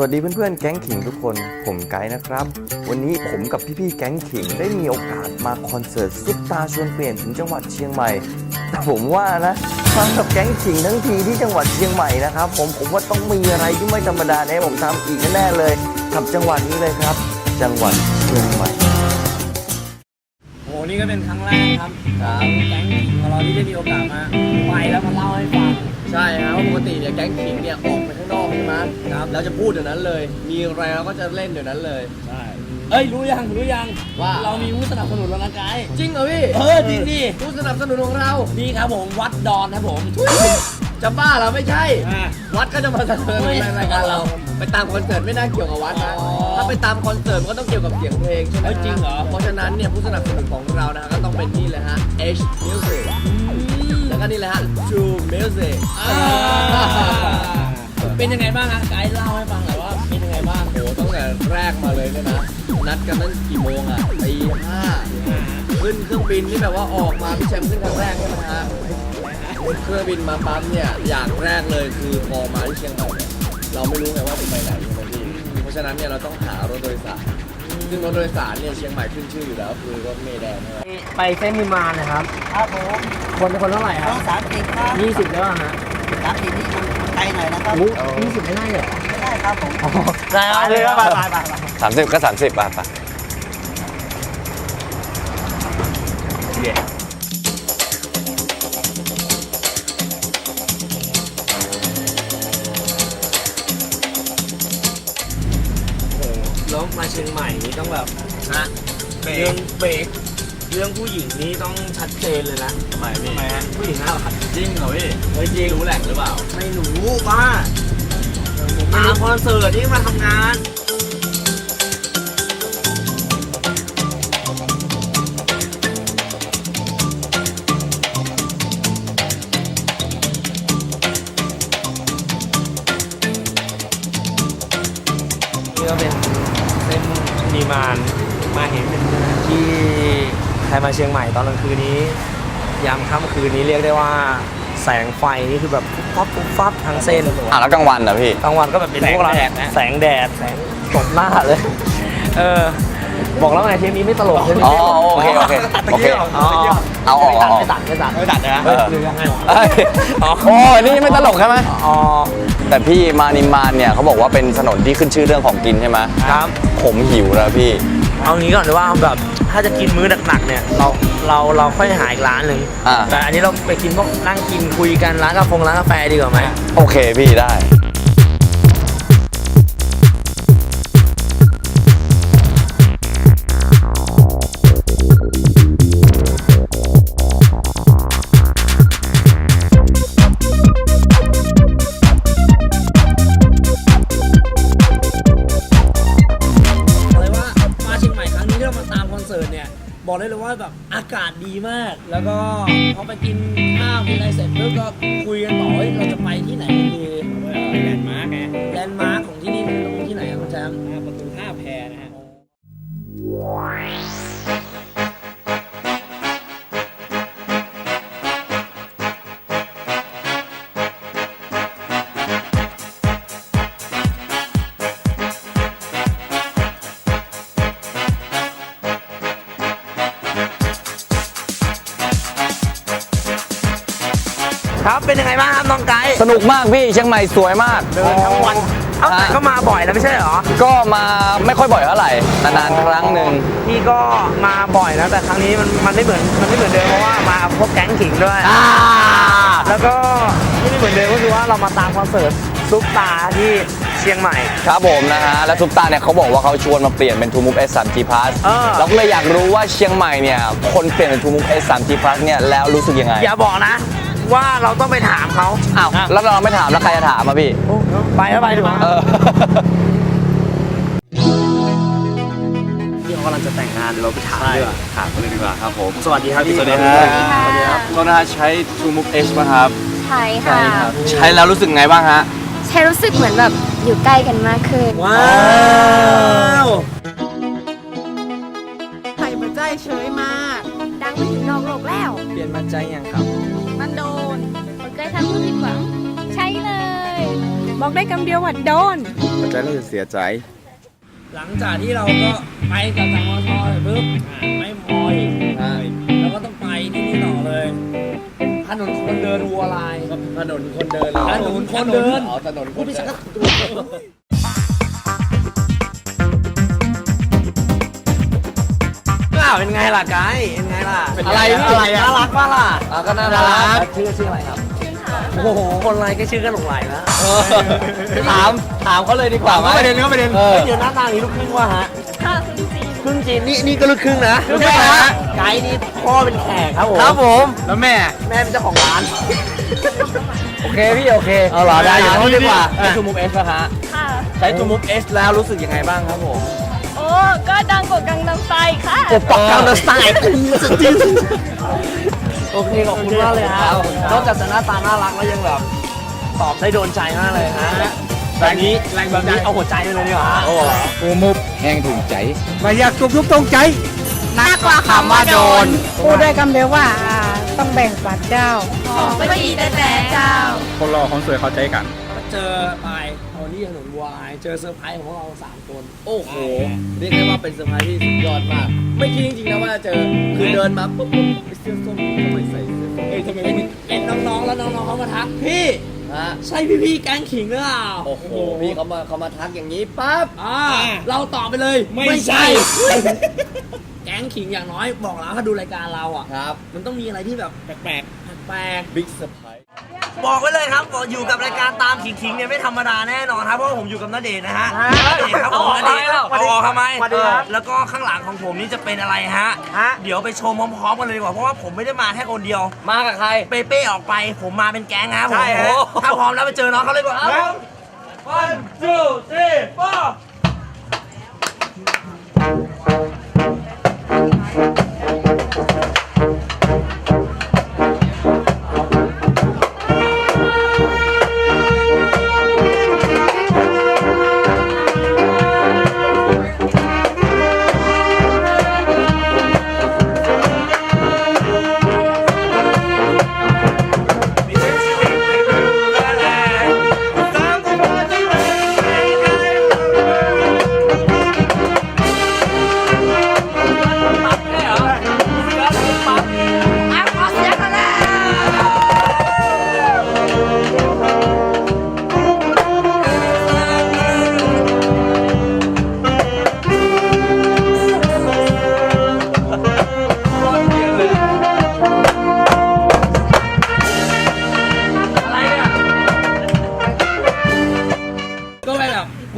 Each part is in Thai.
วัสดีเพื่อนๆ แก๊งขิงทุกคน ผมไกด์นะครับ วันนี้ผมกับพี่ๆ แก๊งขิงได้มีโอกาสมาคอนเสิร์ตซุปตาชวนเปลี่ยนถึงจังหวัดเชียงใหม่ แต่ผมว่านะมากับแก๊งขิงทั้งทีที่จังหวัดเชียงใหม่นะครับผมผมว่าต้องมีอะไรที่ไม่ธรรมดาแน่ผมทำอีกแน่ๆเลย กับจังหวัดนี้เลยครับ จังหวัดเชียงใหม่โอ้โหนี่ก็เป็นครั้งแรกครับของแก๊งขิงของเราที่ได้มีโอกาสมาไปแล้วมาเล่าให้ฟังใช่ครับปกติเนี่ยแก๊งขิงเนี่ยออก ไปข้างนอกใช่ไหมครับแล้วจะพูดเดี๋ยวนั้นเลย มีอะไรเราก็จะเล่นเดี๋ยวนั้นเลย ใช่ เอ้ยรู้ยังรู้ยังว่า เรามีผู้สนับสนุนแล้วนะไกด์จริงเหรอพี่เออจริงดิ ผู้สนับสนุนของเรา นี่ครับผมวัดดอนครับผมจะบ้าเหราไม่ใช่ อ่าวัดก็จะมาสนับสนุนไม่ในรายการเรา ไปตามคอนเสิร์ตไม่น่าเกี่ยวกับวัดนะ อ๋อถ้าไปตามคอนเสิร์ตมันก็ต้องเกี่ยวกับเสียงเพลงใช่ไหมเอ้ยจริงเหรอ เพราะฉะนั้นเนี่ยผู้สนับสนุนของเรานะฮะก็ต้องเป็นนี่เลยฮะ H Music แล้วก็นี่เลยฮะ True Music อ่า เป็นยังไงบ้างฮะไกด์เล่าให้ฟังหน่อยว่าเป็นยังไงบ้างโอ้โหตั้งแต่แรกมาเลยเนี่ยนะนัดกันตั้งกี่โมงอะตีห้าขึ้นเครื่องบินที่แบบว่าออกมาพี่แชมป์ขึ้นครั้งแรกใช่ไหมฮะขึ้นเครื่องบินมาปั๊บเนี่ยอย่างแรกเลยคือพอมาที่เชียงใหม่เนี่ยเราไม่รู้ไงว่าจะไปไหนใช่ไหมพี่เพราะฉะนั้นเนี่ยเราต้องหารถโดยสารซึ่งรถโดยสารเนี่ยเชียงใหม่ขึ้นชื่ออยู่แล้วคือรถเมล์แดงใช่ไหมไปเส้นนิมานนะครับ ครับผมคนเป็นคนเท่าไหร่คน้รัองสามสิบครับบยี่สิบแล้วอะฮะ สามสิบนี่มันไกลหน่อยนะครับโอ้ยี่สิบไม่ได้เหรอไม่ได้ครับผมได้เลยครับไปไปไปสามสิบก็สามสิบอะไปแล้วมาเชียงใหม่นี่ต้องแบบนะเรื่องเบรก เรื่องผู้หญิงนี่ต้องชัดเจนเลยนะทำไมพี่ทำไมฮะผู้หญิงน่ารักจริงเหรอพี่เฮ้ยจริงรู้แหล่งหรือเปล่า ไม่รู้บ้ามาคอนเสิร์ตนี่มาทำงานนี่ก็เป็นเส้นนิมานมาเห็นเป็นที่ใค รมาเชียงใหม่ตอนกลางคืนนี้ ยามค่ำคืนนี้เรียกได้ว่าแสงไฟนี่คือแบบฟับปุ๊บฟับทั้งเส้นอะแล้วกลางวันเหรอพี่ กลางวันก็แบบเป็นพวกเราแสงแดดนะ แสงแดดแสงตบหน้าเลย เออ บอกแล้วไงเทปนี้ไม่ตลกใช่ไหมอ๋อโอเคโอเคโอเค อ๋อเอาออกไม่ตัดเอาออกไม่ตัดไม่ตัดไม่ตัดนะเออ หรือยังไงเอ้ยอ๋อโอ้ยนี่ไม่ตลกใช่ไหมอ๋อ แต่พี่มานิมานเนี่ยเขาบอกว่าเป็นถนนที่ขึ้นชื่อเรื่องของกินใช่ไหมครับ ผมหิวแล้วพี่ เอางี้ก่อนเลยว่าแบบถ้าจะกินมื้อหนักๆเนี่ยเราเราเราค่อยหาอีกร้านหนึ่งอ่า แต่อันนี้เราไปกินพวกนั่งกินคุยกันร้านกาแฟร้านกาแฟดีกว่าไหม โอเคพี่ได้ แล้วก็พอไปกินข้าวกินอะไรเสร็จปุ๊บก็คุยกันต่อเฮ้ยเราจะไปที่ไหนกันดีแลนด์มาร์กไงแลนด์มาร์กของที่นี่คือตรงที่ไหนอะคุณแชมป์ประตูท่าแพนะฮะ เป็นยังไงบ้างครับน้องไกด์สนุกมากพี่เชียงใหม่สวยมาก เดินทั้งวัน เอ้าแต่ก็มาบ่อยแล้วไม่ใช่เหรอ ก็มาไม่ค่อยบ่อยเท่าไหร่นานๆครั้งหนึ่งพี่ก็มาบ่อยนะแต่ครั้งนี้มันมันไม่เหมือนมันไม่เหมือนเดิมเพราะว่ามากับพวกแก๊งขิงด้วย อ่าแล้วก็ที่ไม่เหมือนเดิมก็คือว่าเรามาตามคอนเสิร์ตซุปตาที่เชียงใหม่ ครับผมนะฮะแล้วซุปตาเนี่ยเขาบอกว่าเขาชวนมาเปลี่ยนเป็น t ูมูฟ S 3 G Plus เออ เราก็เลยอยากรู้ว่าเชียงใหม่เนี่ยคนเปลี่ยนเป็น t ูมูฟ S 3 G Plus เนี่ยแล้วรู้สึกยังไง อย่าบอกนะ ว่าเราต้องไปถามเขาอ้าวแล้วเราไม่ถามแล้วใครจะถามอะพี่ ไปแล้วไปดูเออพี่เขากำลังจะแต่งงานเดี๋ยวเราไปถามดีกว่าถามกันเลยดีกว่าครับผม สวัสดีครับพี่สวัสดีครับ สวัสดีค่ะสวัสดีครับโทษนะฮะใช้ True Move H ป่ะครับ ใช่ค่ะ ใช้แล้วรู้สึกไงบ้างฮะ ใช่รู้สึกเหมือนแบบอยู่ใกล้กันมากขึ้น ว้าวไข่มาใจเฉยมาก ดังไปถึงนอกโลกแล้ว เปลี่ยนมาใจยังครับ มันโดนคนเคยทำผู้ผิดหวัง ใช่เลยบบอกได้คำเดียวว่าโดนใจเราจะเสียใจ หลังจากที่เราก็ไปกับทางมอชอเลยปุ๊บไม่พออีกอ่าเราก็ต้องไปที่นี่ต่อเลยถนนคนเดินวัวลาย ถนนคนเดินเหรอถนนคนเดิน อ๋อถนนคนพี่เดิชักนก็ตัวล่ะเป็นไงล่ะไกด์เป็นไงล่ะอะไรพี่อะไรอะ น่ารักป่ะล่ะอะก็น่ารักชื่อชื่ออะไรครับ โอ้โห คนอะไรก็ชื่อกันหลงไหลนะเออถามถามเขาเลยดีกว่าไหมประเด็นก็ประเด็นเออเดี๋ยวหน้าตานี้ลูกครึ่งว่ะฮะค่ะคุณจีนครึ่งจีนนี่นี่ก็ลูกครึ่งนะลูกครึ่งนะไกด์นี่พ่อเป็นแขกครับผมครับผมแล้วแม่แม่เป็นเจ้าของร้าน โอเคพี่โอเคเอาเหรอได้อยู่ถามเขาดีกว่าอะใช้ทูมูฟเอสป่ะฮะค่ะใช้ตัวมุกเอสแล้วรู้สึกยังไงบ้างครับผมโอ้ก็ดังกว่ากังนำไซค่ะโอ้ปักกาวน์สไตล์สุดจริง โอเคขอบคุณมากเลยฮะครับนอกจากจะหน้าตาน่ารักแล้วยังแบบตอบได้โดนใจมากเลยฮะแบบนี้แรงแบบนี้เอาหัวใจไปเลยดีกว่าโอ้กูมุบแห้งถูกใจไม่อยากตุกทุกตรงใจหนักกว่าคำว่าโดน พูดได้คำเดียวว่าอ่าต้องแบ่งปันเจ้าไม่ดีแต่แต่เจ้า คนรอของสวยเข้าใจกันเจอไป เอานี่ถนนวายเจอเซอร์ไพรส์ของเราสามคน โอ้โห เรียกได้ว่าเป็นเซอร์ไพรส์ที่สุดยอดมาก ไม่คิดจริงๆนะว่าจะเจอ คือเดินมาปุ๊บปุ๊บไอ้เสื้อส้มทำไมใส่เสื้อส้มเอ้ยทำไมเป็นเป็นน้องๆแล้วน้องๆเขามาทักพี่ฮะใช่พี่ๆแก๊งขิงหรือเปล่าโอ้โหพี่เขามาเขามาทักอย่างนี้ปั๊บอ่าเราตอบไปเลย ไม่ใช่ แก๊งขิงอย่างน้อยบอกแล้วถ้าดูรายการเราอะครับ มันต้องมีอะไรที่แบบแปลกๆแปลกบิ๊กเซอร์ไพรส์ๆ บอกไว้เลยครับบอกอยู่กับรายการตามขิงขิงเนี่ยไม่ธรรมดาแน่นอนครับเพราะว่าผมอยู่กับณเดชน์นะฮะณเดชน์ครับผมณเดชน์เอาออกทำไมแล้วก็ข้างหลังของผมนี่จะเป็นอะไรฮะ เดี๋ยวไปชมพร้อมๆกันเลยดีกว่าเพราะว่าผมไม่ได้มาแค่คนเดียว มากับใคร เปเป้ออกไป ผมมาเป็นแก๊งครับผมใช่ฮะถ้าพร้อมแล้วไปเจอน้องเขาเลยดีกว่าครับ one two three four อ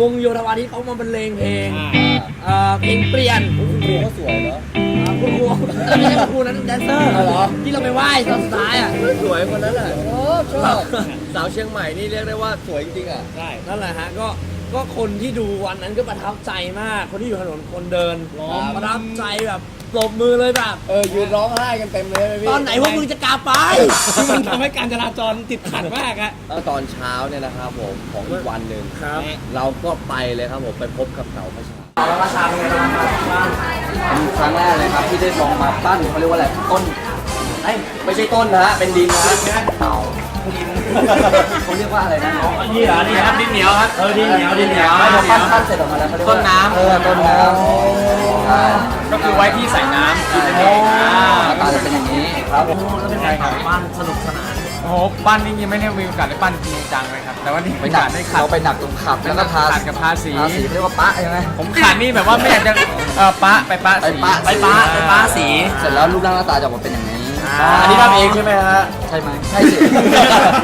วงโยธวาทิตเขามาบรรเลงเพลงเอ่อเพลงเปลี่ยนคุณครูก็สวยเนาะอ่าคุณครูไม่ใช่คุณครูนั้นแดนเซอร์อ๋อเหรอที่เราไปไหว้ตอนสุดท้ายอะสวยคนนั้นแหละชอบชอบสาวเชียงใหม่นี่เรียกได้ว่าสวยจริงๆอะใช่นั่นแหละฮะก็ก็คนที่ดูวันนั้นก็ประทับใจมาก คนที่อยู่ถนนคนเดินครับประทับใจแบบ ปรบมือเลยแบบ เออยืนร้องไห้กันเต็มเลยไหมพี่ตอนไหนพวกมึงจะกาไป คือมันทำให้การจราจรติดขัดมากอะแล้วตอนเช้าเนี่ยนะครับผมของอีกวันหนึ่งครับ เราก็ไปเลยครับผมไปพบกับเต่าพระชาราชาเป็นไงบ้างบ้างครั้งแรกเลยครับที่ได้ลองมาปั้นเขาเรียกว่าอะไรต้นเอ้ยไม่ใช่ต้นนะฮะเป็นดินนะเต่าดินเขาเรียกว่าอะไรนะนี่เหรอนี่ครับดินเหนียวครับเออดินเหนียวดินเหนียวพอปั้นปั้นเสร็จออกมาแล้วเขาเรียกว่าต้นน้ำเออต้นน้ำ ใช่ก็คือไว้ที่ใส่น้ำกินนั่นเองอ่าหน้าตาจะเป็นอย่างนี้ครับผมแล้วเป็นไงครับบ้านสนุกสนานโอ้โหปั้นนี่ยังไม่ได้มีโอกาสได้ปั้นจริงจังเลยครับ แต่ว่านี่ไปมีโอหนักากสได้ขัด เราไปหนักตรงขับแล้วก็ทาขัดกับทาสี ทาสีเรียกว่าปะใช่ไหม ผมขัดนี่แบบว่าไม่อยากจะเออปะไปปะไปสีปะ ไปป้าไปป้าสี เสร็จแล้วรูปร่างหน้าตาจะออกมาเป็นอย่างนี้ อันนี้ทำเองใช่ไหมฮะ ใช่ไหมใช่สิ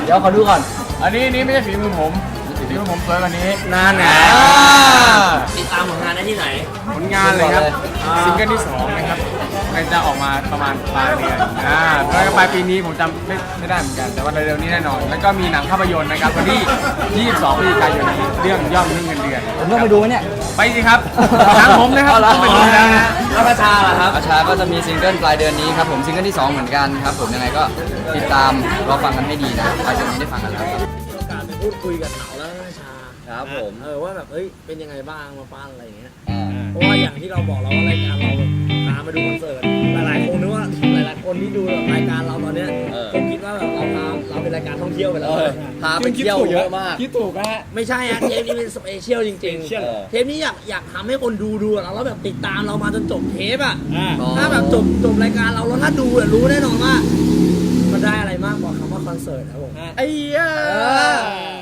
เดี๋ยวขอดูก่อน อันนี้นี่ไม่ใช่ฝีมือผมฝีมือผมสวยกว่านี้นานนะอ่าติดตามผลงานได้ที่ไหนผล งานเลยครับอ่าซิงเกิลที่สองนะครับก็จะออกมาประมาณปลายเดือนอ่าแล้วก็ปลายปีนี้ผมจำไม่ไม่ได้เหมือนกัน แต่ว่าเร็วๆนี้แน่นอน แล้วก็มีหนังภาพยนตร์นะครับวันที่ 22พฤศจิกายนนี้เรื่องย่อมนึ่งเงินเดือนผมต้องไปดูไหมเนี่ย ไปสิครับทางผมนะครับต้องไปดูนะฮะแล้วประชาล่ะครับอาชาก็จะมีซิงเกิลปลายเดือนนี้ครับผมซิงเกิลที่2เหมือนกันครับผมยังไงก็ติดตามรอฟังกันให้ดีนะปลายเดือนนี้ได้ฟังกันแล้วครับโอกาสไปพูดคุยกับเต๋าและราชา ครับผม เออว่าแบบเฮ้ยเป็นยังไงบ้างมาปั้นอะไรอย่างเงี้ยอ่าเพราะว่าอย่างที่เราบอกแล้วว่ารายการเราแบบพามาดูคอนเสิร์ตหลายๆคนนึกว่าหลายคนที่ดูแบบรายการเราตอนเนี้ยเออ คงคิดว่าแบบเราพาเราเป็นรายการท่องเที่ยวไปแล้วเออพาไปเที่ยวเยอะมาก คิดถูกนะฮะ ไม่ใช่อะเทปนี้เป็นสเปเชียลจริงเออๆเทปนี้อยากอยากทำให้คนดูดูอะแล้วแบบติดตามเรามาจนจบเทปอะอ๋อ ถ้าแบบจบจบรายการเราแล้วถ้าดูอะรู้แน่นอนว่า มันได้อะไรมากกว่าคำว่าคอนเสิร์ตครับผม ไอ้ยาเออ